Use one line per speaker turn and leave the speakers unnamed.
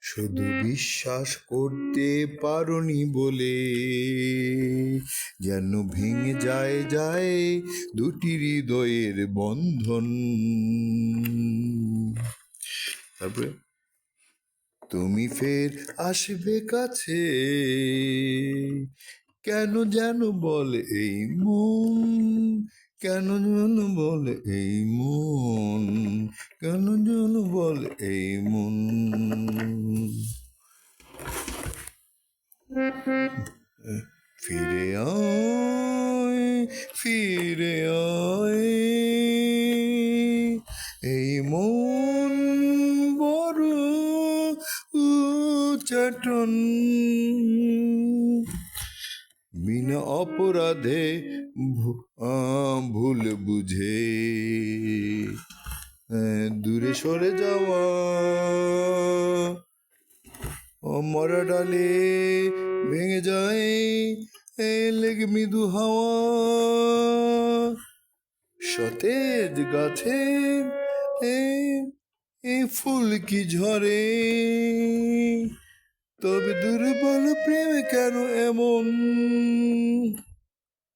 শুধু বিশ্বাস করতে পারোনি বলে। যেন ভেঙে যায় যায় দুটি হৃদয়ের বন্ধন। তারপরে? তুমি ফের আসবে কাছে। কেন যেন বলে এই মন? কেন যেন বলে এই মন? কেন যেন বলে এই মন? ফিরে আয় ফিরে আয়। এই মন বড় উচাটন বিনা অপরাধে ভুল বুঝে। দূরে সরে যাওয়া মরা ডালে ভেঙে যায় লেগে মৃদু হাওয়া। সতেজ গাছে এ ফুল কি ঝরে? তবে দুর্বল প্রেম কেন এমন?